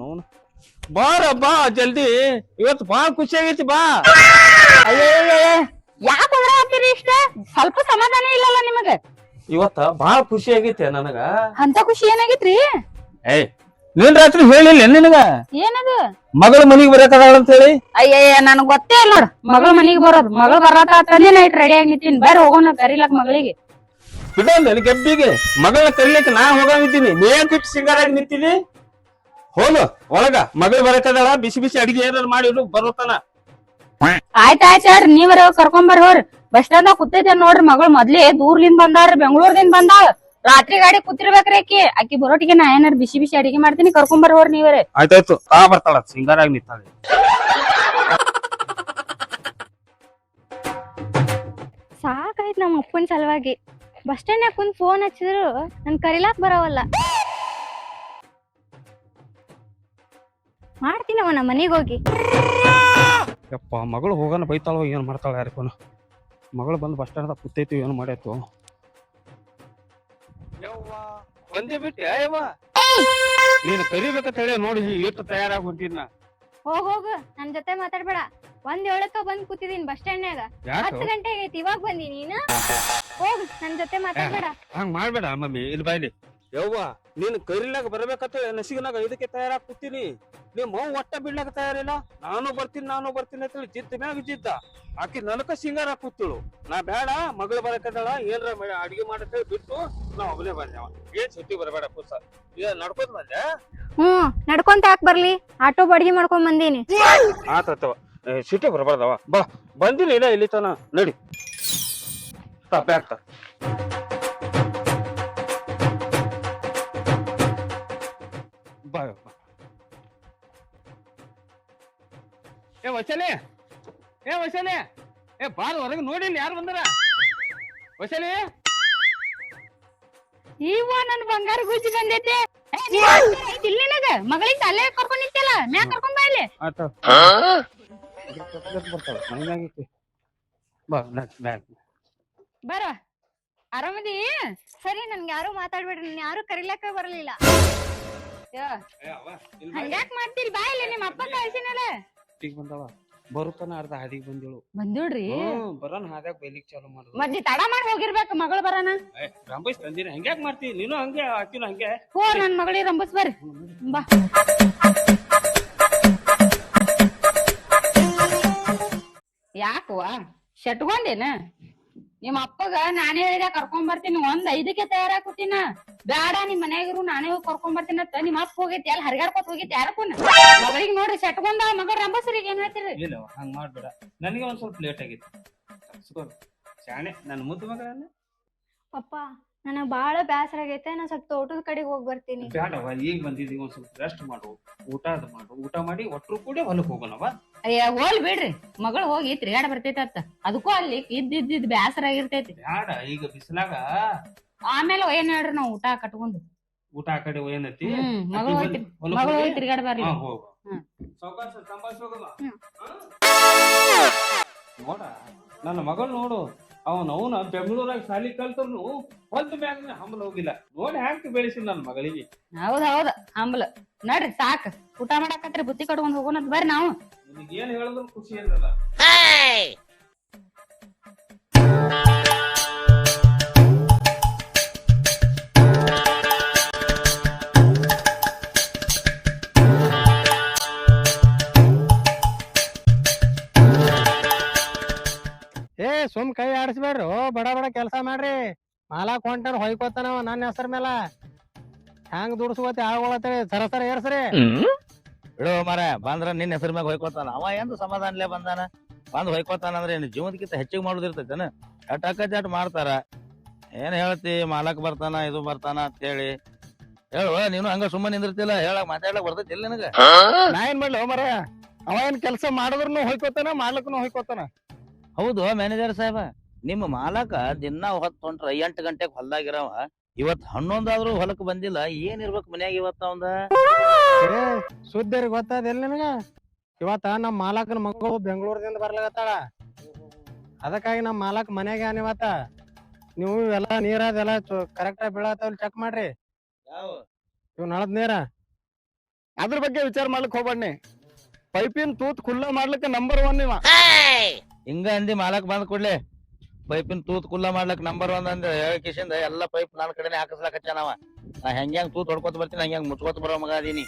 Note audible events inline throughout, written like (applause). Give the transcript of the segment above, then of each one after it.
ನೋನು ಬಾರ ಬಾ ಜಲ್ದಿ. ಇವತ್ತು ಬಾ ಖುಷಿ ಆಗೈತಿ ಬಾ. ಯಾಕೆ ಇಷ್ಟ? ಸ್ವಲ್ಪ ಸಮಾಧಾನ ಇಲ್ಲಲ್ಲ ನಿಮಗ? ಇವತ್ತ ಬಾಳ ಖುಷಿ ಆಗೈತಿ ನನಗ. ಅಂತ ಖುಷಿ ಏನಾಗೈತ್ರಿ? ಏಯ್ ನೀನ್ ರಾತ್ರಿ ಹೇಳಿಲ್ಲ ನಿನಗ? ಏನದು? ಮಗಳ ಮನಿಗೆ ಬರಕದಾಳ ಅಂತ ಹೇಳಿ? ಅಯ್ಯಯ್ಯ ನನಗ್ ಗೊತ್ತೇ ಇಲ್ಲ ನೋಡ್. ಮಗಳ ಮನಿಗ್ ಬರೋದು. ಮಗಳ ಬರತ್ತ ತಂದೆ ನೈಟ್ ರೆಡಿ ಆಗಿ ನಿಂತೀನಿ. ಬರ್ರಿ ಹೋಗೋಣ ಕರಿಲಕ್ ಮಗಳಿಗೆ. ಬಿಡ ನನಗೆ ಗೆಬ್ಬಿಗೆ. ಮಗಳ ಕರಿಲಿಕ್ಕೆ ನಾ ಹೋಗಿದ್ದೀನಿ ನೀ ಬಿಟ್ಟು ಸಿಂಗಾರಾಗಿ ನಿಂತೀನಿ ಹೋಗು ಒಳಗ. ಮಗಳು ಬರಕದಾಳ ಬಿಸಿ ಬಿಸಿ ಅಡಿಗೆ ಏನಾರು ಮಾಡಿಡು ಬರುತ್ತಾನ ಆಯ್ತ ಆಯ್ತ ಹೇಳ್ರಿ ನೀವರ ಕರ್ಕೊಂಬರ್ ಹೋರಿ ಬಸ್ ಸ್ಟಾಂಡ್ ಕೂತೈತೆ ನೋಡ್ರಿ ಮಗಳು ಮೊದ್ಲೇ ದೂರ್ಲಿಂದ ಬಂದಾರ ಬೆಂಗಳೂರ್ದಿಂದ ಬಂದಾಳ. ರಾತ್ರಿ ಗಾಡಿ ಕೂತಿರ್ಬೇಕ್ರಿ ಆಕಿ. ಆಕಿ ಬರೋಟಿಗೆ ನಾ ಏನಾರ ಬಿಸಿ ಬಿಸಿ ಅಡಿಗೆ ಮಾಡ್ತೀನಿ ಕರ್ಕೊಂಬರ್ ಹೋರಿ ನೀವರೇ. ಆಯ್ತಾಯ್ತು ಆ ಬರ್ತಾಳ ಸಿಂಗಾರಾಗಿ ನಿಂತಾಳೆ. ಸಾಕಾಯ್ತು ನಮ್ಮ ಅಪ್ಪನ ಸಲುವಾಗಿ. ಬಸ್ ಸ್ಟ್ಯಾಂಡ್ ಕುಂತ್ ಫೋನ್ ಹಚ್ಚಿದ್ರು? ನನ್ ಕರಿಲಾಕ್ ಬರವಲ್ಲ. ಮಾಡ್ತೀನವ ನಮ್ಮ ಮನೆಗೆ ಹೋಗಿ. ಯಪ್ಪ ಮಗಳು ಹೋಗೋಣ ಬೈತಾಳೋ ಏನ್ ಮಾಡ್ತಾಳ ಯಾರಿಗೂ ಮಗಳು ಬಂದು ಬಸ್ ಸ್ಟ್ಯಾಂಡ್ ಕೂತೈತಿ ಏನು ಮಾಡೈತು ಬಂದೇ ಬಿಟ್ಟೆ ಯವ್ವ? ನೀನು ಕರಿಬೇಕಂತ ಹೇಳಿ ನೋಡಿ ಎಷ್ಟು ತಯಾರಾಗಿ ಹೊಂಟಿನ ಹೋಗ್ ಹೋಗು ನನ್ ಜೊತೆ ಮಾತಾಡ್ಬೇಡ. ಒಂದ್ ಏಳಕ್ಕ ಬಂದ್ ಕೂತಿದೀನಿ ಬಸ್ ಸ್ಟ್ಯಾಂಡ್ನಾಗ ಯಾಕೆ ಹತ್ತು ಗಂಟೆ ಆಗೈತಿ ಇವಾಗ ಬಂದಿ ನೀನು? ಹೋಗ್ ನನ್ ಜೊತೆ ಮಾತಾಡ್ಬೇಡ. ಹಂಗ್ ಮಾಡ್ಬೇಡ ಮಮ್ಮಿ ಇಲ್ಲಿ ಬಾಯ್ಲಿ ಯವ್ವ ನೀನು ಕರಿಲಾಗ ಬರ್ಬೇಕಂತ ನಸಿಗಿನಾಗ ಇದಕ್ಕೆ ತಯಾರಾಗಿ ಕೂತೀನಿ. ನೀ ಮೌ ಒಟ್ಟ ಬಿಡ್ಲಾಕ ತಯಾರಿಲ್ಲ? ನಾನು ಬರ್ತೀನಿ ನಾನು ಬರ್ತೀನಿ ಅಂತ ಹೇಳಿ ಜಿದ್ದ ಮ್ಯಾಗ ಜಿದ್ದ. ಆಕಿ ನನಕ ಸಿಂಗಾರ ಕೂತಳು. ನಾ ಬೇಡ ಮಗಳು ಬರಕದಳ ಏನ್ರ ಮಾಡಿ ಅಡಿಗೆ ಮಾಡಕ್ ಬಿಟ್ಟು ನಾ ಒಬ್ಬನೇ ಬಂದೆ ಅವ. ಏನ್ ಸುದ್ದಿ ಬರಬೇಡ ಪುಸ ಈಗ ನಡ್ಕೊಂಡ್ ಬಂದೆ? ಹ್ಮ್ ನಡ್ಕೊಂತ ಯಾಕೆ ಬರ್ಲಿ? ಆಟೋ ಬಾಡಿಗೆ ಮಾಡ್ಕೊಂಡ್ ಬಂದೀನಿ. ಆತವ ಸಿಟಿ ಬರಬಾರ್ದವ. ಬಾ ಬಂದಿಲ್ಲ ಇಲ್ಲ ಇಲ್ಲಿ ತನ. ನಡಿ. ತಪ್ಪೆ ಆಗ್ತ ಬಾ ಬಾ. ಏ ವಚಲೆ ಏ ವಚಲೆ ಏ ಬಾಲ್ ಹೊರಗೆ ನೋಡಿಲ್ಲ ಯಾರು ಬಂದಾರ? ವಚಲೆ ಇವ ನನ್ ಬಂಗಾರ ಗುಜ್ಜಿ ಬಂದೈತೆ. ಇಲ್ಲಿ ನಿನಗ? ಮಗಳಿಗೆ ಅಲ್ಲೇ ಕರ್ಕೊಂಡ್ ನಿಂತಿಲ್ಲ ಮ್ಯಾಗ ಕರ್ಕೊಂಡ್ ಬಾ ಇಲ್ಲಿ. ಆತ ಬರ್ತಾಳ. ಬಾ ಬ್ಯಾಗ್ ಬರ. ಆರಾಮದಿ? ಸರಿ ನನ್ಗೆ ಯಾರು ಮಾತಾಡ್ಬೇಡ್ರಿ ನನ್ ಯಾರು ಕರಿಲಕ್ಕ ಬರಲಿಲ್ಲ. ಹಂಗ್ಯಾಕ್ ಮಾಡ್ತೀರಿ? ಬಾ ಇಲ್ಲ ನಿಮ್ಮ ಅಪ್ಪ ಕಳ್ಸಿನಲ್ಲ. ಈಗ ಬಂದಾಳ ಬರುತ್ತಾನ ಅರ್ಧ ಹಾದಿಗೆ ಬಂದಿಳು. ಬಂದಿಡ್ರಿ ಹ್ಮ್ ಬರೋನ್ ಹಾದ್ಯಾಗ ಬೈಲಿಕ್ ಚಾಲು ಮಾಡುದು. ಮತ್ತೆ ತಡ ಮಾಡಿ ಹೋಗಿರ್ಬೇಕು ಮಗಳು ಬರಾನ. ರಂಬಸ್ ತಂದಿನ. ಹಂಗ್ಯಾಕ್ ಮಾಡ್ತಿ? ನೀನು ಹಂಗೆ ಆಕಿನ ಹಂಗೆ. ಹೋ ನನ್ ಮಗಳಿಗೆ ರಂಬಸ್ ಬರ್ರಿ. ಬಾ. ಯಾಕವ್ವ? ಶಟ್ಕೊಂಡೇನ ನಿಮ್ಮ ಅಪ್ಪಗ ನಾನೇ ಹೇಳಿದ ಕರ್ಕೊಂಡ್ ಬರ್ತೀನಿ ಒಂದ್ ಐದಕ್ಕೆ ತಯಾರಾಕುತ್ತೀನ ಬೇಡ ನಿಮ್ ಮನ್ಯಾಗಿರು ನಾನೇ ಹೋಗಿ ಕರ್ಕೊಂಡ್ ಬರ್ತೀನಿ ಅಂತ ನಿಮ್ಮ ಅಪ್ಪ ಹೋಗೈತಿ ಅಲ್ಲಿ ಹರಿಗಾಡ್ಕೊತ ಹೋಗೈತಿ ಯಾರಕ್ಕೂನ ಮಗಳಿಗೆ ನೋಡ್ರಿ ಸೆಟ್ಕೊಂಡ ಮಗಳ ರಂಬಸರಿಗೆ ಏನ್ ಹೇಳ್ತೀರಿ? ಇಲ್ಲ ಹಂಗ್ ಮಾಡ್ಬೇಡ. ನನಗೆ ಒಂದ್ ಸ್ವಲ್ಪ ಲೇಟ್ ಆಗೈತಿ ತಪ್ಸ್ಕೊ. ಶಾಣೆ ನನ್ನ ಮುದ್ದು ಮಗಳನ್ನ? ಪಪ್ಪ ನನಗ್ ಬಾಳ ಬ್ಯಾಸರ ಆಗೈತೆ ನಾ ಸ್ವಲ್ಪ ತೋಟದ ಕಡೆಗೆ ಹೋಗಿ ಬರ್ತೀನಿ ಬೇಡವ ಈಗ ಬಂದಿದ್ದೀವಿ ಒಂದ್ ಸ್ವಲ್ಪ ರೆಸ್ಟ್ ಮಾಡು ಊಟ ಅದು ಮಾಡು ಊಟ ಮಾಡಿ ಒಟ್ರು ಕೂಡ ಹೊಲಕ್ ಹೋಗೋಣವ ಅಯ್ಯ ಹೋಲ್ ಬಿಡ್ರಿ ಮಗಳು ಹೋಗಿ ತಿರ್ಗಾಡ ಬರ್ತೈತೆ ಅತ್ತ ಅದಕ್ಕೂ ಅಲ್ಲಿ ಇದ್ದ ಇದ್ದಿದ್ ಬ್ಯಾಸರ ಆಗಿರ್ತೈತಿ ಬೇಡ ಈಗ ಬಿಸಿಲಾಗ ಆಮೇಲೆ ಏನ್ ಹೇಳ್ರಿ ನಾವು ಊಟ ಕಟ್ಕೊಂಡು ಊಟ ಆ ಕಡೆ ಏನತಿ ಹ್ಮ್ ಮಗಳು ಹೋಗಿ ತಿರ್- ಮಗಳು ಹೋಗಿ? ತಿರ್ಗಾಡ ಬರ್ಲಿ ಹಾ, ಹೋಗು. ಹ್ಮ್. ಸಾವ್ಕಾಶ ಸಂಭಾಷ್ ಹೋಗಮ್ಮ. ಹಾ? ನೋಡ ನನ್ನ ಮಗಳು ನೋಡು ಅವನ ಅವನ ಬೆಂಗಳೂರಾಗ ಶಾಲಿ ಕಲ್ತರ್ನು ಒಂದ್ ಮ್ಯಾಗ ಹಂಬಲ ಹೋಗಿಲ್ಲ. ನೋಡಿ ಹ್ಯಾಂಗ ಬೆಳೆಸಿ ನನ್ನ ಮಗಳಿಗೆ. ಹೌದ್ ಹೌದ್ ಹಂಬಲ. ನಡ್ರಿ ಸಾಕ. ಊಟ ಮಾಡಾಕತ್ರಿ ಬುತ್ತಿ ಕಟ್ಕೊಂಡ್ ಹೋಗೋಣ ಅಂತ ಬರ್ರಿ ನಾವು. ನಿನಗೆ ಏನ್ ಹೇಳಿದ್ರು ಖುಷಿ ಇರಲ್ಲ. ಏ ಸುಮ್ ಕೈ ಆಡಿಸ್ಬೇಡ್ರಿ. ಓ ಬಡ ಬಡ ಕೆಲಸ ಮಾಡ್ರಿ. ಮಾಲಾಕ್ ಹೊಂಟಾರ ಹೊಯ್ಕೋತಾನವ ನನ್ನ ಹೆಸರ ಮೇಲ. ಹ್ಯಾಂಗ್ ದುಡ್ಸ್ಕೋತಿ ಆಗೋಳತ್ತೇಳಿ ಸರ ಸರ ಏರ್ಸ್ರಿ. ಬಿಡು ಮರ ಬಂದ್ರ ನಿನ್ನ ಹೆಸರ ಮ್ಯಾಗ ಹೊಯ್ಕೋತಾನ. ಅವ ಎಂದು ಸಮಾಧಾನಲೇ ಬಂದಾನ? ಬಂದ್ ಹೊಯ್ಕೋತಾನ ಅಂದ್ರೆ ಏನು ಜೀವನಕ್ಕಿಂತ ಹೆಚ್ಚಿಗೆ ಮಾಡೋದಿರ್ತೈತೇನ ಅಟ್ ಅಕ್ಕ ಜಟ್ ಮಾಡ್ತಾರ. ಏನ್ ಹೇಳ್ತಿ? ಮಾಲಕ್ ಬರ್ತಾನ ಇದು ಬರ್ತಾನ ಅಂತ ಹೇಳಿ ಹೇಳುವ ನೀನು ಹಂಗ ಸುಮ್ಮನೆ ನಿಂದಿರ್ತಿಲ್ಲ? ಹೇಳಕ್ ಮಾತಾಡ್ಲಕ್ ಬರ್ತೈತಿ ಇಲ್ಲ ನಿನಗ? ನಾ ಏನ್ ಮಾಡ್ಲಿ ಹೋ ಮರ ಅವ ಏನ್ ಕೆಲಸ ಮಾಡಿದ್ರು ಹೊಯ್ಕೋತಾನ ಮಾಲಕ್ನು ಹೊಯ್ಕೋತಾನ. ಹೌದು ಮ್ಯಾನೇಜರ್ ಸಾಹೇಬ. ನಿಮ್ಮ ಮಾಲಕ ದಿನ ಹೊತ್ತು ಹೊಂಟ್ರ ಎಂಟು ಗಂಟೆಗೆ ಹೊಲ್ದಾಗಿರವ. ಇವತ್ ಹನ್ನೊಂದಾದ್ರೂ ಹೊಲಕ್ ಬಂದಿಲ್ಲ ಏನ್ ಇರ್ಬೇಕು ಮನ್ಯಾಗ ಇವತ್ತ ಅವಂದ? ಸುದ್ದಿ ಗೊತ್ತಾದಿಲ್ಲ ನಿನಗ? ಇವತ್ತ ನಮ್ಮ ಮಾಲಕನ ಮಗು ಬೆಂಗಳೂರದಿಂದ ಬರ್ಲಾಗತ್ತಾಳ ಅದಕ್ಕಾಗಿ ನಮ್ ಮಾಲಕ್ ಮನೆಗೆ ಇವತ್ತ? ನೀವು ಎಲ್ಲ ನೀರದೆಲ್ಲ ಕರೆಕ್ಟ್ ಆಗಿ ಬೀಳತ್ತಾವ ಚೆಕ್ ಮಾಡ್ರಿ. ಯಾವ? ಇವ್ ನಳದ್ ನೀರ? ಅದ್ರ ಬಗ್ಗೆ ವಿಚಾರ ಮಾಡ್ಲಿಕ್ ಹೋಗ್ಬಣ್ಣಿ ಪೈಪಿನ ತೂತ್ ಖುಲ್ಲ ಮಾಡ್ಲಿಕ್ಕೆ ನಂಬರ್ ಒನ್ ಇವ. ಹಿಂಗ ಅಂದಿ ಮಾಲಕ್ ಬಂದ್ ಕೂಡ್ಲೆ ಪೈಪಿನ ತೂತ್ ಕುಲ್ಲ ಮಾಡ್ಲಕ್ ನಂಬರ್ ಒನ್ ಅಂದ ಕಿಶಿಂದ ಎಲ್ಲಾ ಪೈಪ್ ನನ್ನ ಕಡೆನೆ ಹಾಕಸ್ಲಾಕತ್ತಾನವ ನಾ ಹೆಂಗ್ ಹೆಂಗ್ ತೂತ್ ಹೊಡ್ಕೊತ ಬರ್ತೀನಿ ಹಂಗ ಮುಚ್ಕೋತ ಬರೋ ಮಗ ಅದೀನಿ.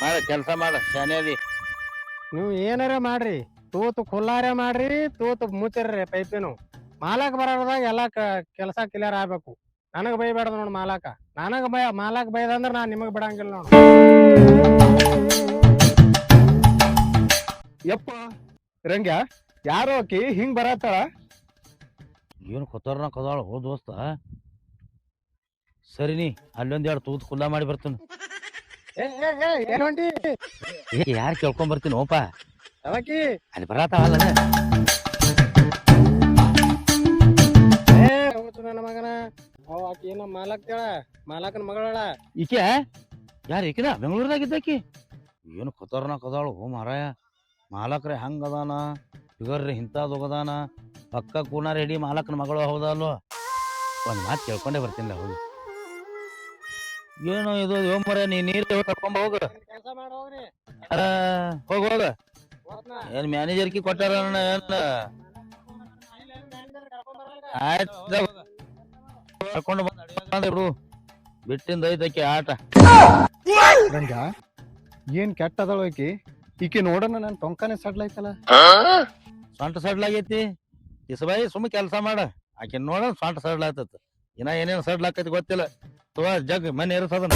ಮಾಡ ಕೆಲ್ಸ ಮಾಡ ಶಾನೆ ಅದಿ. ನೀವು ಏನಾರ ಮಾಡ್ರಿ ತೂತು ಕುಲ್ಲಾರೆ ಮಾಡ್ರಿ ತೂತು ಮುಚ್ಚಿರ್ರಿ ಪೈಪಿನು. ಮಾಲಕ್ ಬರೋದಾಗ ಎಲ್ಲಾ ಕೆಲಸ ಕ್ಲಿಯರ್ ಆಗ್ಬೇಕು. ನನಗ್ ಬೈಬೇಡ್ದು ನೋಡ್ ಮಾಲಕ. ನನಗ್ ಬೈ ಮಾಲಕ್ ಬೈದಂದ್ರ ನಾ ನಿಮಗ್ ಬಿಡಂಗಿಲ್ಲ ನೋಡ್. ಯಪ್ಪ ರಂಗ್ಯ? ಯಾರೋ ಆಕಿ ಹಿಂಗ್ ಬರತ್ತಾಳ? ಏನು ಕೊತ್ತಾರನ ಕದಾಳ ಹೋ ದೋಸ್ತ. ಸರಿ ನೀ ಅಲ್ಲೊಂದ್ ಎರಡು ತೂತ್ ಕುಲ್ಲ ಮಾಡಿ ಬರ್ತೀನಿ. ಏ ಏ ಏ ಏನ್ ಹೊಂಟಿ? ಯಾರು ಕೇಳ್ಕೊಂಡ್ ಬರ್ತೀನಿ ಓಪ. ಅಲ್ಲಿ ಬರತ್ತಾವಲ್ಲ ಏ ಹೋಗ್ತು ನನ್ನ ಮಗನ. ಅವ ಆಕಿ ತೇಳ ಮಾಲಕನ ಮಗಳಳ. ಈಕೆ? ಯಾರು ಈಕಿನ ಬೆಂಗಳೂರದಾಗ ಇದ್ದಾಕಿ ಏನು ಕೊತ್ತಾರನ ಕದಾಳು ಹೋ ಮಾರಾಯ. ಮಾಲಕ್ರೆ ಹಂಗ ಅದಾನ? ಫಿಗರ್ ಇಂಥದ್ದು ಹೋಗದಾನ. ಪಕ್ಕ ಕೂನಾರ ಹಿಡಿ ಮಾಲಕನ ಮಗಳು ಹೌದಲ್ವ? ಒಂದು ಮಾತು ಕೇಳ್ಕೊಂಡೇ ಬರ್ತೀನಿ ಹೋಗಿ. ಏನು ಇದು ಯೋಮರ ನೀ ನೀರು ಕರ್ಕೊಂಡ್ ಹೋಗ. ಕೆಲಸ ಮಾಡಿ ಹೋಗ್ರಿ. ಹೋಗ ಹೋಗ. ಏನ್ ಮ್ಯಾನೇಜರ್ ಕಿ ಕೊಟ್ಟಾರ ಆಯ್ತು ಕರ್ಕೊಂಡು ಬಂದ್ರು ಬಿಟ್ಟಿಂದ ಐತಕ್ಕೆ ಆಟ. ನಂಗ ಏನ್ ಕೆಟ್ಟ ಅದಾಳ ಆಕಿ? ಈಕಿ ನೋಡೋಣ ನಾನು ಟೊಂಕಾನೇ ಸಡ್ಲೈತಲ್ಲ ಸೊಂಟ ಸಡ್ಲಾಗೈತಿ. ಇಸಬಾಯಿ ಸುಮ್ಮ ಕೆಲಸ ಮಾಡ. ಆಕೆ ನೋಡ ಸೊಂಟ ಸಡ್ಲಾಗ್ತೈತಿ ಇನ್ನ ಏನೇನ್ ಸಡ್ಲಾಕೈತಿ ಗೊತ್ತಿಲ್ಲ. ತೋ ಜಗ್ ಮನೆ ಇರ್ತದನ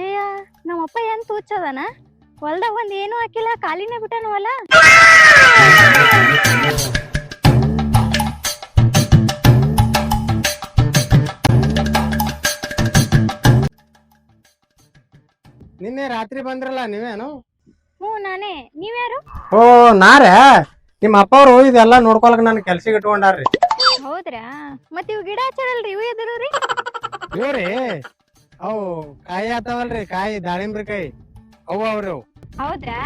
ಏಯ ನಮ್ಮಪ್ಪ ಏನ್ ತೂಚದನ? ಹೊಲ್ದಾಗ ಒಂದ್ ಏನು ಹಾಕಿಲ್ಲ ಕಾಲಿನೇ ಬಿಟ್ಟನ ಹೊಲ? ನಿನ್ನೆ ರಾತ್ರಿ ಬಂದ್ರಲ್ಲ ನೀವೇನು? ಹ್ಞೂ ನಾನೇ. ನೀವ್ಯಾರು? ಓ ನಾರೇ? ನಿಮ್ಮ ಅಪ್ಪ ಅವ್ರು ಇದೆಲ್ಲ ನೋಡ್ಕೊಳಕ್ ನನ್ ಕೆಲ್ಸಿಗೆ ಇಟ್ಕೊಂಡಾರ್ರಿ. ಹೌದ್ರಾ? ಮತ್ ಇವ್ ಗಿಡ ಹಚ್ಚಲ್ರಿ ಇವು ಎದುರು ಇವ್ರಿ ಅವು ಕಾಯಿ ಆತಾವಲ್ರಿ ಕಾಯಿ ದಾಳಿಂಬ್ರಿ ಕಾಯಿ. ಅವು ಅವ್ರಿ ಅವು ಹೌದ್ರಾ?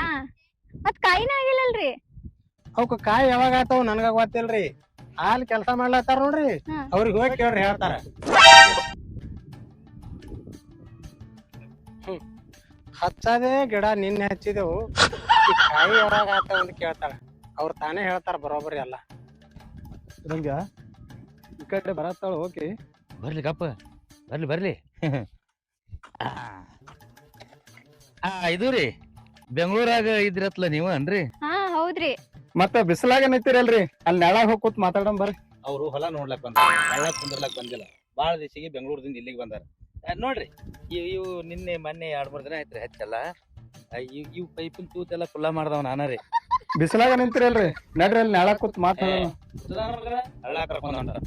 ಮತ್ ಕಾಯಿನ ಆಗಿಲ್ಲಲ್ರಿ? ಅವಕ್ ಕಾಯಿ ಯಾವಾಗ ಆತಾವ್ ನನಗ ಗೊತ್ತಿಲ್ರಿ. ಹಾಲ್ ಕೆಲಸ ಮಾಡ್ಲತ್ತಾರ ನೋಡ್ರಿ. ಹ್ಮ್. ಅವ್ರಿಗೆ ಹೋಗಿ ಕೇಳ್ರಿ ಹೇಳ್ತಾರ. ಹ್ಮ್. ಹಚ್ಚದೇ ಗಿಡ ನಿನ್ನೆ ಹಚ್ಚಿದೆವು. ಈ ಕಾಯಿ ಯಾವಾಗ ಆತಾವ ಅಂತ ಕೇಳ್ತಾರ. ಅವ್ರ ತಾನೇ ಹೇಳ್ತಾರ ಬರೋಬರಿ ಎಲ್ಲ. ರಂಗ್ಯ ಈ ಕಡೆ ಬರತ್ತಾಳ ಓಕೆ ಬರ್ಲಿ ಕಪ್ಪ ಬರ್ಲಿ ಬರ್ಲಿ. (laughs) ಆ. ಆ ಇದು ರೀ ಬೆಂಗಳೂರಾಗ ಇದ್ರತ್ಲ ನೀವು ಅನ್ರಿ ಹಾ ಹೌದ್ರಿ. ಮತ್ತ ಬಿಸಿಲಾಗ ನಿಂತಿರಲ್ರಿ ಅಲ್ಲಿ ನೆಳಾಗ ಹೋಗ್ಕೊತ್ ಮಾತಾಡಂ ಬರ್ರಿ. ಅವ್ರು ಹೊಲ ನೋಡ್ಲಕ್ ಬಂದಾರ ಹೊಲ ಕುಂದ್ರಲಕ್ ಬಂದಿಲ್ಲ. ಬಾಳ ದಿವಸಿಗೆ ಬೆಂಗಳೂರದಿಂದ ಇಲ್ಲಿಗೆ ಬಂದಾರ. ಆ, ನೋಡ್ರಿ ಇವ್ ಇವು ನಿನ್ನೆ ಮೊನ್ನೆ ಎರಡ್ ಮೂರ್ ದಿನ ಆಯ್ತ್ರಿ ಹಚ್ಚಲ್ಲ. ಆ, ಇವ್ ಇವ್ ಪೈಪಿನ ತೂತೆಲ್ಲ ಕುಲ್ಲ ಮಾಡ್ದವ ನಾನ ರೀ. ಬಿಸಿಲಾಗ ನಿಂತಿರಲ್ರಿ. ನಡ್ರಿ ಅಲ್ಲಿ ನೆಳಾಗ ಕೂತ್ ಮಾತಾಡೋಣ ಹಳ್ಳ ಕರ್ಕೊಂಡ್ ಹೊಂಟಾರ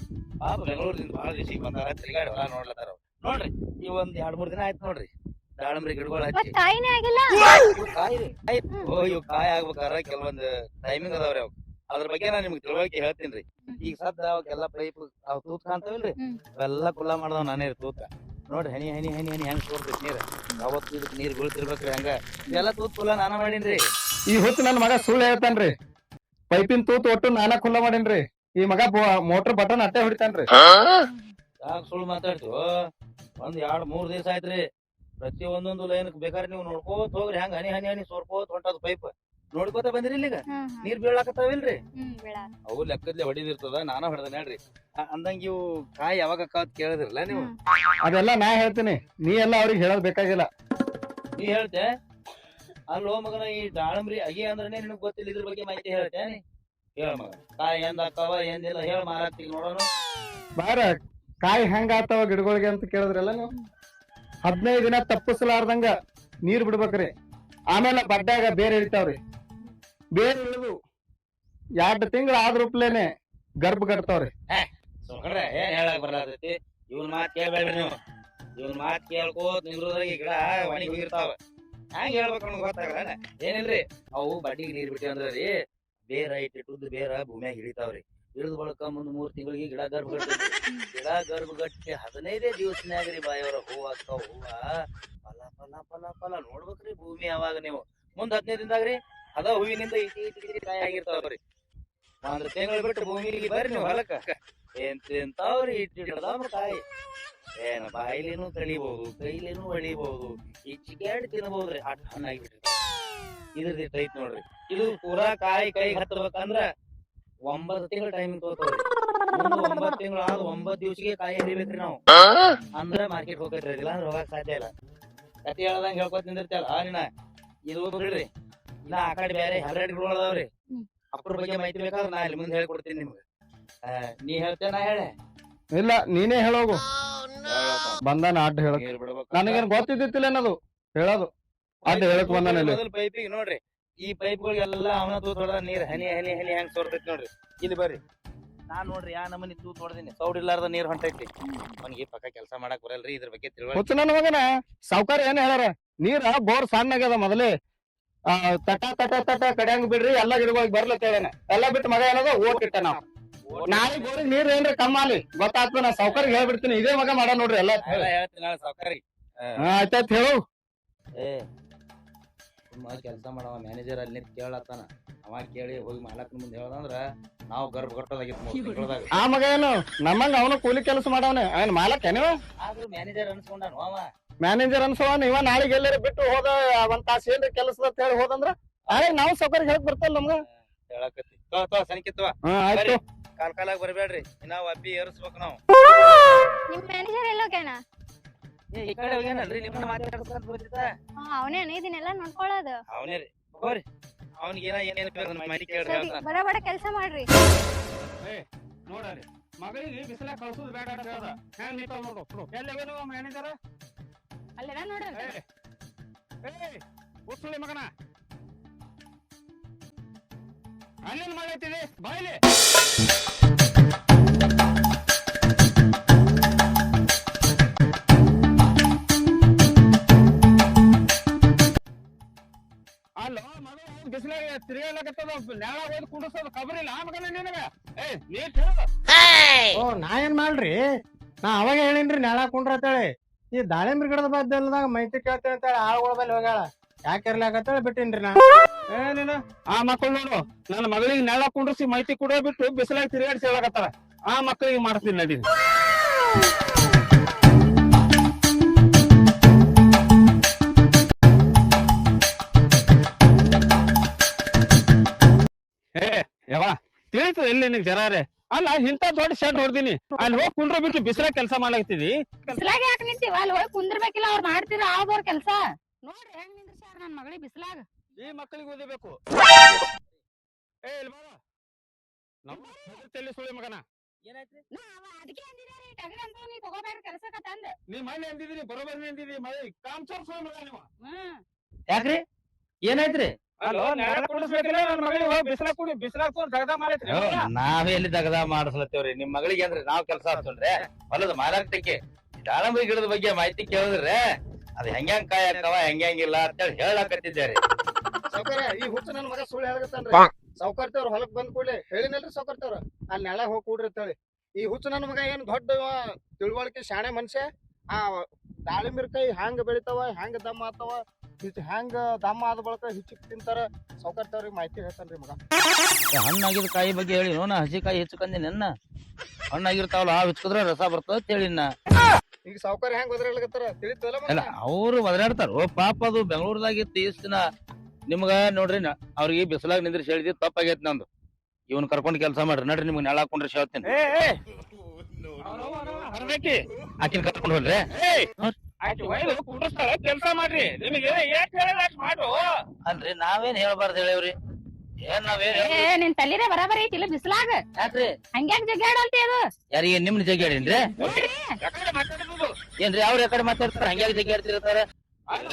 ಪಾಪ ಬೆಂಗಳೂರದಿಂದ ಬಾಳ ದಿವಸಿಗೆ ಬಂದಾರ ತಿರುಗಾಡಿ ಹೊಲ ನೋಡ್ಲತ್ತಾರ ಅವ್ರು. ನೋಡ್ರಿ ಈ ಒಂದ್ ಎರಡ್ ಮೂರ್ ದಿನ ಆಯ್ತು ನೋಡ್ರಿ. ದಾಳಂಬ್ರಿ ಗಿಡಗಳು ಹಚ್ಚಿ. ಕಾಯಿನೇ ಆಗಿಲ್ಲ? ಇವ್ ಕಾಯಿ ರೀ ಕಾಯಿ ಓ ಇವ್ ಕಾಯಿ ಆಗ್ಬೇಕಾರ ಕೆಲವೊಂದ್ ಟೈಮಿಂಗ್ ಅದಾವ್ರಿ ಅವ್. ಅದ್ರ ಬಗ್ಗೆ ನಾ ನಿಮ್ಗೆ ತಿಳುವಳಿಕೆ ಹೇಳ್ತೀನಿ ಈಗ ಸದ್ದ ಅವಕ್ಕೆಲ್ಲ ಪೈಪ್ ಅವ್ ತೂತ್ ಕಾಣ್ತಾವಿಲ್ರಿ. ಅವೆಲ್ಲ ಕುಲ್ಲ ಮಾಡ್ದವ್ ನಾನೇ ರೀ ತೂತ. ನೋಡ್ರಿ ಹನಿ ಹನಿ ಹನಿ ಹನಿ ಹೆಂಗ್ ಸೋರ್ತೈತಿ ನೀರ್. ಅವತ್ತು ಇದಕ್ ನೀರ್ ಬೀಳ್ತಿರ್ಬೇಕ್ರಿ ಹಂಗ. ಎಲ್ಲ ತೂತ್ ಕುಲ್ಲ ನಾನ ಮಾಡೀನ್ರಿ. ಈ ಹೊತ್ತು ನನ್ನ ಮಗ ಸುಳ್ಳು ಹೇಳ್ತಾನ್ರಿ. ಪೈಪಿನ ತೂತು ಒಟ್ಟು ನಾನಾ ಖುಲ್ಲ ಮಾಡೇನ್ರಿ. ಈ ಮಗ ಮೋಟರ್ ಬಟನ್ ಅಟ್ಟೆ ಹೊಡಿತಾನ್ರಿ. ಯಾಕೆ ಸುಳ್ಳು ಮಾತಾಡ್ತು ಒಂದ್ ಎರಡ್ ಮೂರ್ ದಿವಸ ಆಯ್ತ್ರಿ. ಪ್ರತಿ ಒಂದೊಂದು ಲೈನ್ ಬೇಕಾದ್ರೆ ನೀವು ನೋಡ್ಕೋತ ಹೋಗ್ರಿ. ಹಂಗ ಹನಿ ಹನಿ ಹನಿ ಸೋರ್ಕೋತ ಹೊಂಟದ ಪೈಪ್ ನೋಡ್ಕೋತ ಬಂದ್ರಿ ಇಲ್ಲಿಗ? ನೀರ್ ಬೀಳಾಕತ್ತಾವಿಲ್ರಿ ಅವು ಲೆಕ್ಕದ್ಲೆ ಹೊಡಿದಿರ್ತದ ನಾನ ಹೊಡೆದ ನೋಡ್ರಿ ಅಂದಂಗ ಇವು ಕಾಯಿ ಯಾವಾಗ ಅಕ್ಕಾವ್ ಕೇಳಿದ್ರಲ್ಲ ನೀವು? ಅದೆಲ್ಲ ನಾ ಹೇಳ್ತೀನಿ. ನೀ ಎಲ್ಲ ಅವ್ರಿಗೆ ಹೇಳೋದ್ ಬೇಕಾಗಿಲ್ಲ. ನೀ ಹೇಳ್ತೆ ಅಲ್ಲೋ ಮಗನ ಈ ದಾಳಂಬ್ರಿ ಅಗಿ ಅಂದ್ರೆ ನಿನಗ್ ಗೊತ್ತಿಲ್ಲ ಇದ್ರ ಬಗ್ಗೆ ಮಾಹಿತಿ ಹೇಳ್ತೇನೆ. ಹೇಳ ಮಗ. ಕಾಯಿ ಎಂದ ಅಕ್ಕವ ಎಂದಿಲ್ಲ ಹೇಳ ಮಾರಾಕ್ತಿಗೆ ನೋಡೋಣ. ಬಾರ ಕಾಯಿ ಹೆಂಗ ಆತವ ಗಿಡಗಳಿಗೆ ಅಂತ ಕೇಳಿದ್ರಲ್ಲ ನೀವು? ಹದಿನೈದು ದಿನ ತಪ್ಪಿಸಲಾರ್ದಂಗ ನೀರ್ ಬಿಡ್ಬೇಕ್ರಿ. ಆಮೇಲೆ ಬಡ್ಡ್ಯಾಗ ಬೇರೆ ಇಳಿತಾವ್ರಿ ಬೇರೆ ಇಳಿದು ಎರಡು ತಿಂಗಳ ಆದ್ರೂಪ್ಲೇನೆ ಗರ್ಭ ಕಟ್ತಾವ್ರಿ. ಸುಮ್ಕಡ್ರೆ ಏನ್ ಹೇಳಕ್ ಬರತೈತಿ ಇವನ್ ಮಾತ್ ಕೇಳ್ಬೇಡ್ರಿ ನೀವು. ಇವನ್ ಮಾತ್ ಕೇಳ್ಕೋತ ನಿಂದ್ರದಾಗ ಈ ಗಿಡ ಒಣಗಿ ಹೋಗಿರ್ತಾವ. ಹ್ಯಾಂಗ ಹೇಳ್ಬೇಕು ನಮ್ಗೆ ಗೊತ್ತಾಗಲ್ಲ. ಏನಿಲ್ರಿ, ಅವು ಬಡ್ಡಿಗೆ ನೀರ್ ಬಿಟ್ಟಿ ಅಂದ್ರ ರೀ, ಬೇರ ಇಟ್ಟಿಟ್ಟುದ್ ಬೇರ ಭೂಮಿಯಾಗ ಹಿಡಿತಾವ್ರಿ. ಇಳಿದ ಬಳಕ ಮುಂದ್ ಮೂರ್ ತಿಂಗಳಿಗೆ ಗಿಡ ಗರ್ಭ ಗಿಡ ಗರ್ಭ ಗಟ್ಟಿ ಹದಿನೈದೇ ದಿವಸನ್ಯಾಗ ರೀ ಬಾಯವ್ರ ಹೂ ಅಕ್ಕಾವ ಹೂವ. ಫಲ ಫಲ ಫಲ ಫಲ ನೋಡ್ಬೇಕ್ರಿ ಭೂಮಿ ಅವಾಗ ನೀವು. ಮುಂದ್ ಹದಿನೈದು ದಿನದಾಗ ಅದ ಹೂವಿನಿಂದ ಇಟಿ ಇಟಿ ಕಾಯಿ ಆಗಿರ್ತಾವ್ರಿ ಒಂದ್ ತಿಂಗಳು ಬಿಟ್ಟು ಭೂಮಿಗೆ ಬರ್ರಿ ನೀವು ಹೊಲಕ್ಕ. ಎಂತೆಂತಾವ್ರಿ ಇಟ್ಟಿಡ್ದಾವ ಕಾಯಿ ಏನ ಬಾಯಿಲೇನು ಕಳಿಬಹುದು ಕೈಲೇನು ಹೊಳಿಬಹುದು ಈ ಚಿಕ್ಯಾಡಿ ತಿನ್ನಬಹುದ್ರಿ ಅಟ್ ಹಣ್ಣಾಗಿಬಿಟ್ರಿ ಇದ್ರದ್ದು ಇಷ್ಟ್ ಐತ್ ನೋಡ್ರಿ. ಇದು ಪೂರಾ ಕಾಯಿ ಕೈ ಹತ್ತಬೇಕಂದ್ರ ಒಂಬತ್ತು ತಿಂಗಳ ಟೈಮಿಂಗ್ ತಗೋತಾವ್ರಿ. ಒಂಬತ್ತು ತಿಂಗಳು ಆದ ಒಂಬತ್ತು ದಿವ್ಸಿಗೆ ಕಾಯಿ ಹರಿಬೇಕ್ರಿ ನಾವು. ಅಂದ್ರ ಮಾರ್ಕೆಟ್ ಹೋಗತ್ರಿ ಇಲ್ಲ ಅಂದ್ರೆ ಹೋಗಕ್ ಸಾಧ್ಯ ಇಲ್ಲ. ಕತಿ ಹೇಳ್ದಂಗ ಹೇಳ್ಕೊತ ನಿಂದಿರ್ತೇವಲ್ಲ ಆ ನಿನ್ನ ಇದು ಬಿಡ್ರಿ ಇಲ್ಲ ಆ ಕಡೆ ಬೇರೆ ಹರಡಿಗಳು ಅದಾವ್ರಿ. ಅಪ್ರ ಬಗ್ಗೆ ಮಾಹಿತಿ ಬೇಕಾದ್ರೆ ನಾ ಇಲ್ಲಿ ಮುಂದೆ ಹೇಳ್ಕೊಡ್ತೀನಿ ನಿಮ್ಗೆ. ನೀ ಹೇಳ್ತೇನಾ ಹೇಳೆ. ಇಲ್ಲ ನೀನೇ ಹೇಳೋಗು. ಬಂದಾನ ಅಡ್ಡ ಹೇಳಕ್. ನನಗೇನು ಗೊತ್ತಿದ್ದಿತ್ತಿಲ್ಲ ಏನದು? ಹೇಳೋದು. ಅಡ್ಡ ಹೇಳಕ್ ಬಂದಾನ ಇಲ್ಲಿ. ಮೊದಲ ಪೈಪಿಗೆ ನೋಡ್ರಿ. ಈ ಪೈಪ್ಗಳಿಗೆಲ್ಲ ಅವನ ತೂತ್ ಹೊಡೆದ ನೀರ್ ಹನಿ ಹನಿ ಹನಿ ಹೆಂಗ್ ಸೋರ್ತೈತಿ ನೋಡ್ರಿ. ಇಲ್ಲಿ ಬರ್ರಿ. ನಾನ್ ನೋಡ್ರಿ ಯಾ ನಮನಿ ತೂತ್ ಹೊಡೆದಿನಿ. ಸೌಡ್ ಇಲ್ಲಾರ್ದ ನೀರ್ ಹೊಂಟೈತಿ. ಅವನಿಗೆ ಪಕ್ಕ ಕೆಲಸ ಮಾಡಕ್ ಬರಲ್ರಿ ಇದ್ರ ಬಗ್ಗೆ ತಿಳುವಳಿಕೆ. ಹುಚ್ಚ ನನ್ನ ಮಗನ? ಸಾವ್ಕಾರ ಏನ್ ಹೇಳಾರ ನೀರ ಬೋರ್ ಸಣ್ಣ ಆಗ್ಯದ ಮೊದಲೇ. ತಟ ತಟ ತಟ ಕಡ್ಯಾಂಗ್ ಬಿಡ್ರಿ ಎಲ್ಲಾ ಗಿಡಗಳಿಗೆ ಬರ್ಲತ್ತೇವೇನೆ ಎಲ್ಲಾ ಬಿಟ್ಟು ಮಗ ಏನದ? ಓಟ್ ಇಟ್ಟ ನಾವು ನಾಳೆ ಬೋರಿಗೆ ನೀರ್ ಏನ್ರಿ ಕಮ್ಮ ಆಲಿ ಗೊತ್ತಾಗ್ತದ ನಾ ಸೌಕರ್ಯ ಹೇಳ್ಬಿಡ್ತೀನಿ. ಇದೇ ಮಗ ಮಾಡ ನೋಡ್ರಿ ಎಲ್ಲ. ಆಯ್ತಾಯ್ತು ಹೇಳು. ಕೆಲ್ಸ ಮಾಡವ ಮ್ಯಾನೇಜರ್ ಅಲ್ಲಿ ನಿಂತ ಕೇಳತ್ತಾನ. ಅವ ಕೇಳಿ ಹೋಗಿ ಮಾಲಕನ ಮುಂದೆ ಹೇಳೋದಂದ್ರ ನಾವು ಗರ್ಭ ಕಟ್ಟೋದಾಗಿತ್ತು ಆ ಮಗ ಏನು? ನಮ್ಮಂಗ ಅವನು ಕೂಲಿ ಕೆಲಸ ಮಾಡವನೆ. ಅವನ್ ಮಾಲಕ್ ಏನೋ ಆದ್ರೂ ಮ್ಯಾನೇಜರ್ ಅನ್ಸ್ಕೊಂಡಾನು ಅವ. ಮ್ಯಾನೇಜರ್ ಅನ್ಸವನ್ ಇವ ನಾಳೆಗೆ ಎಲ್ಲಾರ ಬಿಟ್ಟು ಹೋದ ಒಂದ್ ತಾಸ ಏನ್ರಿ ಕೆಲಸದ ಅಂತ ಹೇಳಿ ಹೋದಂದ್ರ ಆಯ್ತು ನಾವು ಸೌಕರ್ಯ ಹೇಳಕ್ ಬರ್ತಲ್ಲ ನಮ್ಗ. ಹೇಳಕತ್ತಿ. ತೋ ತೋ ಸನಿಕಿತ್ವ ಹಾ ಆಯ್ತು ಕಾಲ್ ಕಾಲಾಗ ಬರ್ಬೇಡ್ರಿ ನಾವು ಅಬ್ಬಿ ಏರಿಸ್ಬೇಕು ನಾವು. ನಿಮ್ ಮ್ಯಾನೇಜರ್ ಎಲ್ಲೋಗ್ಯಾನ ಏ ಈ ಕಡೆ ಹೋಗ್ಯಾನಲ್ರಿ ನಿಮ್ಮನ್ನ ಮಾತಾಡ್ಸ್ಕೊಂತ ಬರ್ತಿದ್ದ ಹಾ ಅವನೇನ? ಇದನ್ನೆಲ್ಲ ನೋಡ್ಕೊಳ್ಳೋದು ಅವನೇ ರೀ. ಬರ್ರಿ ಅವ್ನಿಗೆ ಏನ ಏನೇನ್ ಬೇಕು ನಮ್ಮ ಮನೆ ಕೇಳ್ರಿ ಸರಿ ಹೇಳ್ತಾನ. ಬಡ ಬಡ ಕೆಲ್ಸ ಮಾಡ್ರಿ. ಮಗಳಿಗೆ ಬಿಸಿಲಾಗ ಕಳ್ಸೋದು ಬೇಡ ಅಂತ ಹೇಳ್ದ. ಹೆಂಗ್ ನಿಂತಾವ್ ನೋಡು. ಕೊಡು. ಎಲ್ಲಿಗೇನು ಮ್ಯಾನೇಜರ್ ಅಲ್ಲೆಲ್ಲ ನೋಡ್ರಿ ಉಸುಳಿ ಮಗನ. ಅಲ್ಲೇನ್ ಮಾಡೈತಿದಿ ಬಾಯ್ಲಿ. ಅಲ್ಲ ಮಗ ಬಿಸಿಲಾಗ ತಿರುಗಾಡಕತ್ತದ ನ್ಯಾಳ ಹೋದ್ ಕುಂಡ್ರಸೋದು ಕಬರಿಲ್ಲ ಆ ಮಗನ ನಿನಗ? ಏ ನೀಟ್ ಹೇಳ ಓ ನಾ ಏನ್ ಮಾಡ್ರಿ ನಾ ಅವಾಗ ಹೇಳಿನ್ರಿ ನೆಳ ಕುಂಡ್ರ ಅಂತೇಳಿ ಈ ದಾಳಿಂಬ್ರಿ ಗಿಡದ ಬದ್ದಲ್ದಾಗ ಮೈತಿ ಕೇಳ್ತೇವೆ ಅಂತೇಳಿ ಆಳುಗಳ ಬಲ್ಲಿ ಹೋಗ್ಯಾಳ. ಯಾಕೆ ಇರ್ಲಾಕತ್ತೇಳಿ ಬಿಟ್ಟಿನ್ರಿ ನಾ. ಏನಿಲ್ಲ ಆ ಮಕ್ಕಳು ನೋಡು, ನನ್ನ ಮಗಳಿಗೆ ನೆಳ ಕುಂಡ್ರಿಸಿ ಮೈತಿ ಕುಡಿಯೋ ಬಿಟ್ಟು ಬಿಸಿಲಾಗಿ ತಿರುಗಾಡಿಸಿ ಹೇಳಕತ್ತಾರ ಆ ಮಕ್ಕಳಿಗೆ ಮಾಡ್ತೀನಿ ನಡಿ ಏ ಯಾವ ತಿಳಿತದೆ ಎಲ್ಲಿ ನಿನಗೆ ಜರಾರೆ? ಅಲ್ಲ ಇಂತ ದೊಡ್ಡ ಶೆಡ್ ಹೊಡ್ದೀನಿ. ಅಲ್ಲಿ ಹೋಗಿ ಕುಂಡ್ರ ಬಿಟ್ಟು ಬಿಸಿಲ ಕೆಲಸ ಮಾಡ್ಲಾಕತ್ತಿದಿ ಬಿಸ್ಲಾಗ ಯಾಕೆ ನಿಂತೀವ? ಅಲ್ಲಿ ಹೋಗಿ ಕುಂದ್ರಬೇಕಿಲ್ಲ ಅವ್ರು ಮಾಡ್ತಿರ ಆಗೋರ್ ಕೆಲಸ. ನೋಡ್ರಿ ಹೆಂಗ್ ನಿಂದ್ರಸ್ಯಾರ ನನ್ ಮಗಳಿಗೆ ಬಿಸ್ಲಾಗ? ಈ ಮಕ್ಕಳಿಗೆ ಓದಿಬೇಕು. ಏ ಇಲ್ಲಿ ಬಾರ. ನಮ್ಮ ತಲೆ ಸುಳಿ ಮಗನ. ಏನಾಯ್ತ್ರಿ? ನಾ ಅವ ಅದಕ್ಕೆ ಅಂದಿದ್ದಾರೆ ಟಗರಿ ಅಂತ ನೀ ತಗೋಬೇಡ್ರಿ ಕೆಲ್ಸಕ್ಕ ತಂದ. ನೀ ಮನೆ ಅಂದಿದಿರಿ ಬರೋಬರಿ ಅಂದಿದ್ದೀರಿ ಮಳೆ ಕಾಮ್ಚೋರ್ ಸುಳಿ ಮಗ ನೀವು. ಹ್ಮ್. ಯಾಕ್ರಿ? ಏನಾಯ್ತ್ರಿ? ನಾವೇ ಎಲ್ಲಿ ದಗದ ಮಾಡಿಸ್ಲತ್ತೇವ್ರಿ? ನಿಮ್ ಮಗಳಿಗೆ ಅಂದ್ರೆ ನಾವ್ ಕೆಲಸ ಆಗ್ತಲ್ರಿ ಹೊಲದ ಮಾರಾಟಕ್ಕೆ ದಾಳಂಬರಿ ಗಿಡದ ಬಗ್ಗೆ ಮಾಹಿತಿ ಕೇಳಿದ್ರೆ ಅದ್ ಹೆಂಗ್ಯಾಂಗ್ ಕಾಯಿ ಆಗ್ತಾವ ಹೆಂಗ್ಯಾಂಗಿಲ್ಲ ಅಂತೇಳಿ ಹೇಳಿ ಸಾವ್ಕಾರ ಈ ಹುಚ್ಚ ನನ್ ಮಗ ಸುಳ್ಳು ಹೇಳಕತ್ತಾನ್ರಿ. ಸಾವ್ಕಾರ್ತವ್ರ ಹೊಲಕ್ ಬಂದ್ ಕೂಡಲೇ ಹೇಳಿನಲ್ರಿ ಸಾವ್ಕಾರ್ತವ್ರ ಆ ನೆಲ ಹೋಗಿ ಕೂಡ್ರಿ ಅಂತೇಳಿ. ಈ ಹುಚ್ಚು ನನ್ನ ಮಗ ಏನ್ ದೊಡ್ಡ ತಿಳುವಳಿಕೆ ಶಾಣೆ ಮನುಷ್ಯ? ಆ ದಾಳಿಂಬಿರ್ಕಾಯಿ ಕೈ ಹ್ಯಾಂಗ ಬೆಳಿತಾವ ಹ್ಯಾಂಗ ದಮ್ ಆತಾವ ಹಿಚ್ ದಮ್ಮ ದಮ್ ಆದ ಬಳಕ ಹೆಚ್ಚು ತಿಂತಾರ. ಸೌಕರ್ಯ ಮಾಹಿತಿ ಹೇಳ್ತಾನ್ರಿ ಮಗ. ಹಣ್ಣಾಗಿದ ಕಾಯಿ ಬಗ್ಗೆ ಹೇಳಿ. ನೋಣ ಹಸಿ ಕಾಯಿ ಹೆಚ್ಚಕಂದಿ ನೆನ್ನ. ಹಣ್ಣಾಗಿರ್ತಾವಲ್ಲ ಆ ಹಿಚ್ಕುದ್ರ ರಸ ಬರ್ತದ ತಿಳಿನ ಈಗ ಸೌಕರ್ಯ ಹೆಂಗ್ ಒದರಾಡ್ಲಕತ್ತಾರ ತಿಳಿತಲ್ಲ ಅಲ್ಲ ಅವ್ರು ಒದರಾಡ್ತಾರ. ಪಾಪ ಅದು ಬೆಂಗಳೂರದಾಗಿತ್ತು ಇಷ್ಟ ದಿನ ನಿಮ್ಗ ನೋಡ್ರಿ ನಾ- ಅವ್ರಿಗೆ ಬಿಸಿಲಾಗ ನಿಂದ್ರಿಸಿ ಹೇಳಿದಿ ತಪ್ಪಾಗೈತಿ ನಂದು. ಇವನ್ ಕರ್ಕೊಂಡ್ ಕೆಲಸ ಮಾಡ್ರಿ. ನಡ್ರಿ ನಿಮ್ಗೆ ನೆಲ ಹಾಕೊಂಡ್ರೆ ಹೇಳ್ತೇನೆ. ಏ ಏ! ಹರ್ಬೇಕಿ? ಆಕಿನ ಕರ್ಕೊಂಡ್ ಹೋಗ್ರಿ ಆಯ್ತು ಒಯ್ದು ಕುಂಡ್ರಿಸ್ತಾರ ಕೆಲಸ ಮಾಡ್ರಿ. ನಿಮಗೆ ಏಟ್ ಹೇಳಿದ್ರೆ ಅಷ್ಟ್ ಮಾಡು. ಅಲ್ರಿ ನಾವೇನ್ ಹೇಳ್ಬಾರ್ದು ಹೇಳೇವ್ರಿ. ಏನ್ ನಾವೇನ್ ಏ ನಿನ್ ತಲಿರೇ ಬರಾಬರಿ ಐತಿಲ್ಲ ಬಿಸ್ಲಾಗ? ಯಾಕ್ರಿ? ಹಂಗ್ಯಾಕ್ ಜಗ್ಗಾಡಲ್ತಿ ಅದು? ಯಾರಿಗೆ ನಿಮ್ನ ಜಗ್ಗಾಡೇನ್ರಿ ಯಾಕಂದ್ರೆ ಮಾತಾಡೋದು ಏನ್ರಿ ಅವ್ರ ಯಾಕಡೆ ಮಾತಾಡ್ತಾರ ಹಂಗ್ಯಾಗ ಜಗ್ಗಾಡ್ತಿರ್ತಾರ ಅಲ್ಲ,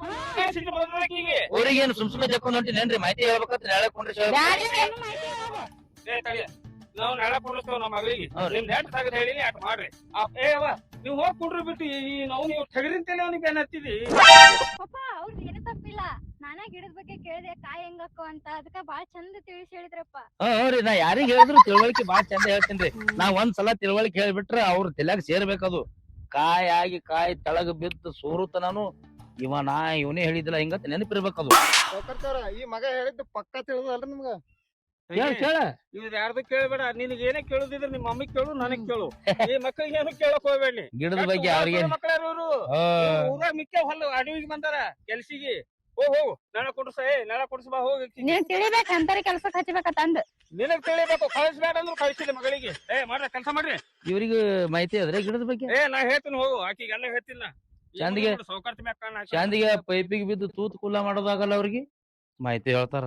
ಹೋಗಿ ಸಿಟ್ಟು ಬರ್ತದೆ ಆಕಿಗೆ. ಅವ್ರಿಗೇನು ಸುಮ್ ಸುಮ್ಮನೆ ಜಕ್ಕೊಂಡ್ ಹೊಂಟಿನೇನ್ರಿ ಮಾಹಿತಿ ಹೇಳ್ಬೇಕಂತ ಹೇಳಕೊಂಡ್ರಿ ಬ್ಯಾರೆ ಏನು ಮಾಹಿತಿ ಹೇಳೋದು. ಏ ತಡಿ. ನಾವು ನಾಳೆ ಕುಂಡ್ರಿಸ್ತೇವ್ ನಮ್ಮ ಮಗಳಿಗೆ. ಹೌದ್ರಿ. ನಿಮ್ ನೆಟ್ ತೆಗೆದು ಹೇಳಿ ಅಟ್ ಮಾಡ್ರಿ. ಆ, ಏ ಅವ್ವ. ನೀವು ಹೋಗಿ ಕೊಡ್ರಿ ಬಿಟ್ಟು. ಈ ನಾವು ನೀವು ತೆಗರಿಂತೇನೆ ಅವ್ನಿಗೆ ಏನ್ ಹತ್ತಿದಿ? ಪಾಪ ಅವ್ರದ್ದು ಏನು ತಪ್ಪಿಲ್ಲ. ನಾನೇ ಗಿಡದ ಬಗ್ಗೆ ಕೇಳಿದೆ ಕಾಯಿ ಹೆಂಗಕ್ಕ ಅಂತ. ಅದಕ್ಕ ಬಾಳ್ ಚಂದ ತಿಳಿಸಿ ಹೇಳಿದ್ರಪ್ಪ. ಹ್ಞೂ ನಾ ಯಾರಿಗ್ ಹೇಳಿದ್ರು ತಿಳುವಳಿಕೆ ಬಾಳ ಚಂದ ಹೇಳ್ತೀನಿ ನಾ ಒಂದ್ ಸಲ ತಿಳುವಳಿಕೆ ಹೇಳ್ಬಿಟ್ರೆ ಅವ್ರ ತಲ್ಯಾಗ ಸೇರ್ಬೇಕದು. ಕಾಯಿ ಆಗಿ ಕಾಯಿ ತಳಗ ಬಿದ್ದು ಸೋರುತನಾನು ಇವ ನಾ ಇವನೇ ಹೇಳಿದಿಲ್ಲ ಹಿಂಗತ್ ನೆನಪಿರ್ಬೇಕದು. ಸಾವ್ಕಾರ್ತವ್ರ ಈ ಮಗ ಹೇಳಿದ್ದು ಪಕ್ಕ ತಿಳಿದಲ್ರಿ ನಿಮ್ಗ? ಕೇಳ ಕೇಳ? ಇವ್ರ ಯಾರ್ದು ಕೇಳಬೇಡ. ನಿನಗೆ ಏನೇ ಕೇಳುದಿದ್ರೆ ನಿಮ್ಮ ಮಮ್ಮಿ ಕೇಳು ನನಗ್ ಕೇಳು. (laughs) ಈ ಮಕ್ಕಳಿಗೆ ಏನು ಕೇಳಕ್ ಹೋಗ್ಬೇಡಿ. ಗಿಡದ ಬಗ್ಗೆ ಅವ್ರಿಗೆ ಮಕ್ಕಳ ಊರಾಗ ಮಿಕ್ಕ ಹೊಲ್ಲು ಅಡವಿಗೆ ಬಂದಾರ ಕೆಲ್ಸಿಗೆ. ಹೋಗ್ ಹೋಗು. ನೆಳ ಕೊಡ್ಸ ಏ ನೆಳ ಕೊಡ್ಸಬಾ ಹೋಗಿ ನೀನ್ ತಿಳಿಬೇಕ ಅಂತಾರ ಕೆಲ್ಸಕ್ ಹಚ್ಬೇಕ ತಂದ್. ನಿನಗ್ ತಿಳಿಬೇಕು ಕಳಿಸ್ಬೇಡ ಅಂದ್ರು ಕಳಿಸಿಲ್ಲ ಮಗಳಿಗೆ. ಏ ಮಾಡ್ರಿ ಕೆಲಸ ಮಾಡ್ರಿ. ಇವ್ರಿಗೆ ಮಾಹಿತಿ ಅದ್ರೆ ಗಿಡದ ಬಗ್ಗೆ? ಏ ನಾ ಹೇಳ್ತೀನಿ ಹೋಗು. ಆಕಿಗೆಲ್ಲ ಹೇಳ್ತಿಲ್ಲ ಚಂದಿಗೆ. ಶಾಂತಿಗೆ ಪೈಪಿಗೆ ಬಿದ್ದು ತೂತ್ ಕುಲ್ಲ ಮಾಡೋದಾಗಲ್ಲ ಅವ್ರಿಗೆ? ಮಾಹಿತಿ ಹೇಳ್ತಾರ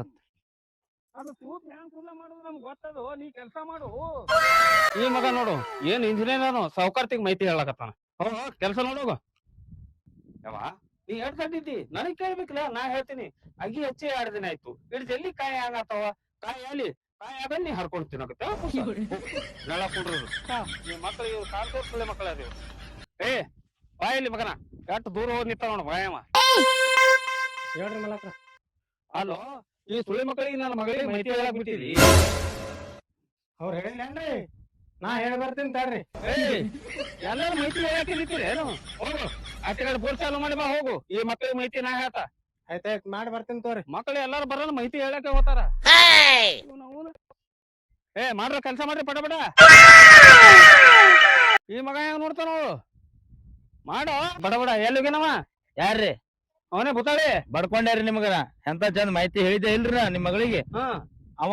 ಅದು ತೂತ್ ಹ್ಯಾಂಗ್ ಕುಲ್ಲ ಮಾಡೋದು ನಮ್ಗ್ ಗೊತ್ತದು. ನೀ ಕೆಲಸ ಮಾಡು. ಈ ಮಗ ನೋಡು ಏನ್ ಇಂಜಿನಿಯರ್ ಅನು ಸೌಕರ್ತಿಗ್ ಮಾಹಿತಿ ಹೇಳಕತ್ತಾನ. ಕೆಲಸ ನೋಡೋಗ ಯಾವ ನೀ ಎಷ್ಟ್ ಕಟ್ಟಿದ್ದಿ ನನಗ್ ಕೇಳ್ಬೇಕಲ್ಲ ನಾ ಹೇಳ್ತೀನಿ. ಅಗಿ ಹಚ್ಚಿ ಎರಡ್ ದಿನ ಆಯ್ತು. ಇಡ್ ಜಲ್ಲಿ ಕಾಯಿ ಆಗತ್ತವ? ಕಾಯಿ ಅಲ್ಲಿ ಕಾಯಿ ಆಗ ನೀ ಹರ್ಕೊಂಡ್ ತಿನ್ನಕತ್ತ. ನೆಲ ಕುಡ್ರು ಈ ಇವ್ರು ಕಾಲ್ ತೋರ್ಸಲೆ ಮಕ್ಕಳ ಅದೇ ಏ ಬಾಯಲ್ಲಿ ಮಗನ. ಎಷ್ಟು ದೂರ ಹೋಗಿ ನಿಂತ ನೋಡು ಬಾಯಮ್ಮ ಹೇಳ್ರಿ ಮಲಕ್ರ ಅಲ್ಲೋ ಈ ಸುಳ್ಳಿ ಮಕ್ಕಳಿಗೆ ನನ್ನ ಮಗಳಿಗೆ ಮಾಹಿತಿ ಹೇಳಕ್ ಬಿಟ್ಟಿದಿ ಅವ್ರ ಹೇಳಿಲ್ಲೇನ್ರಿ ನಾ ಹೇಳಿ ಬರ್ತೀನಿ ತಡ್ರಿ. ಎಲ್ಲರೂ ಮಾಹಿತಿ ಹೇಳಕ್ಕೆ ನಿಂತಿರಿ ಏನು? ಹೋಗು ಆ ಕಡೆ ಬೋರ್ ಚಾಲು ಮಾಡಿ ಬಾ ಹೋಗು. ಈ ಮಕ್ಕಳಿಗೆ ಮಾಹಿತಿ ನಾ ಹೇಳ್ತಾ. ಆಯ್ತಾಯ್ತು ಮಾಡಿ ಬರ್ತೀನಿ ತೋರಿ. ಮಕ್ಕಳು ಎಲ್ಲಾರು ಬರೋಣ ಮಾಹಿತಿ ಹೇಳಕ್ಕೆ ಹೋಗ್ತಾರ. ಏ ಮಾಡ್ರ ಕೆಲಸ ಮಾಡ್ರಿ ಪಟ ಪಟ. ಈ ಮಗ ಹೆಂಗ್ ನೋಡ್ತಾನ? ನೋಡು ಮಾಡೋ ಬಡ ಬಡ ಎಲ್ಲಿಗೇನವ? ಯಾರ್ರಿ? ಅವನೇ ಬುತಾಳಿ? ಬಡ್ಕೊಂಡ್ಯಾರಿ ನಿಮಗ ಎಂತ ಚಂದ ಮಾಹಿತಿ ಹೇಳಿದೆ ಇಲ್ರಿ ನಾ ನಿಮ್ ಮಗಳಿಗೆ. ಹಾ. ಅವ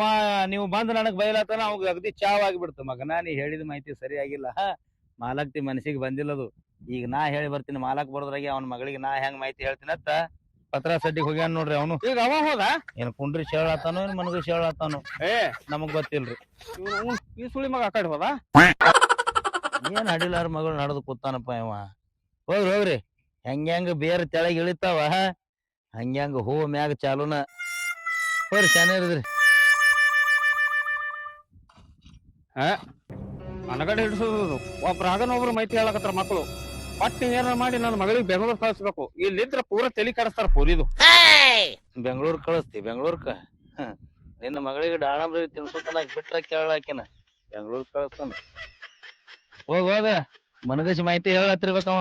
ನೀವು ಬಂದ್ ನನಗ್ ಬೈಲತ್ತಾನ ಅವಾಗ ಅಗದಿ ಚಾವ್ ಆಗಿಬಿಡ್ತು. ಮಗನ ನೀ ಹೇಳಿದ ಮಾಹಿತಿ ಸರಿಯಾಗಿಲ್ಲ ಮಾಲಕ್ತಿ ಮನಸ್ಸಿಗೆ ಬಂದಿಲ್ಲದು. ಈಗ ನಾ ಹೇಳಿ ಬರ್ತೀನಿ ಮಾಲಕ್ ಬರೋದ್ರಾಗೆ ಅವನ ಮಗಳಿಗೆ ನಾ ಹೆಂಗ್ ಮಾಹಿತಿ ಹೇಳ್ತೀನತ್ತ ಪತ್ರ ಸಡ್ಡಿಗೆ ಹೋಗ್ಯಾನ ನೋಡ್ರಿ ಅವನು. ಈಗ ಅವ ಹೋದ? ಏನ್ ಕುಂಡ್ರಿ ಶೇಳತ್ತಾನೋ ಏನ್ ಮನಗ ಶೇಳತ್ತಾನೋ ಏ. ನಮಗ್ ಗೊತ್ತಿಲ್ರಿ. ಇವ್ನು ಅವ್ನು ಈ ಸುಳಿ ಮಗ ಆ ಕಡೆ ಹೋದ? ಏನ್ ಅಡಿಲಾರ ಮಗಳು ನಡೆದು ಕೂತಾನಪ್ಪ ಇವ? ಹೋಗ್ರಿ ಹೋಗ್ರಿ. ಹೆಂಗ್ ಬೇರ್ ತೆಳಗ್ ಇಳಿತಾವ? ಹಂಗ್ಯಂಗ ಹೆಂಗ್ ಹೂ ಮ್ಯಾಗ ಚಾಲೂನ? ಹೋಗ್ರಿ ಚೆನ್ನಾಗಿದ್ರಿ ಅನಗಡೆ ಹಿಡಿಸೋದು. ಒಬ್ರ ಆಗನ ಒಬ್ರು ಮಾಹಿತಿ ಹೇಳಕತ್ತಾರ ಮಕ್ಕಳು ಪಟ್ಟಿ ಏನಾರ ಮಾಡಿ ನನ್ನ ಮಗಳಿಗೆ ಬೆಂಗಳೂರು ಕಳಿಸ್ಬೇಕು. ಇಲ್ಲಿದ್ರ ಪೂರ ತಲೆ ಕಡಿಸ್ತಾರ ಪೂರಿದು. ಬೆಂಗಳೂರ್ ಕಳಿಸ್ತಿ ಬೆಂಗಳೂರ್ಕ. ನಿನ್ನ ಮಗಳಿಗೆ ಡಾಳಂಬ್ರಿ ತಿನ್ಸೋತನ ಬಿಟ್ರ ಕೇಳಾಕಿನ. ಬೆಂಗಳೂರು ಕಳಿಸ್ತಾನ. ಹೋಗ್ ಹೋಗ ಮನಗಸಿ ಮಾಹಿತಿ ಹೇಳತ್ತಿರ್ಬೇಕವ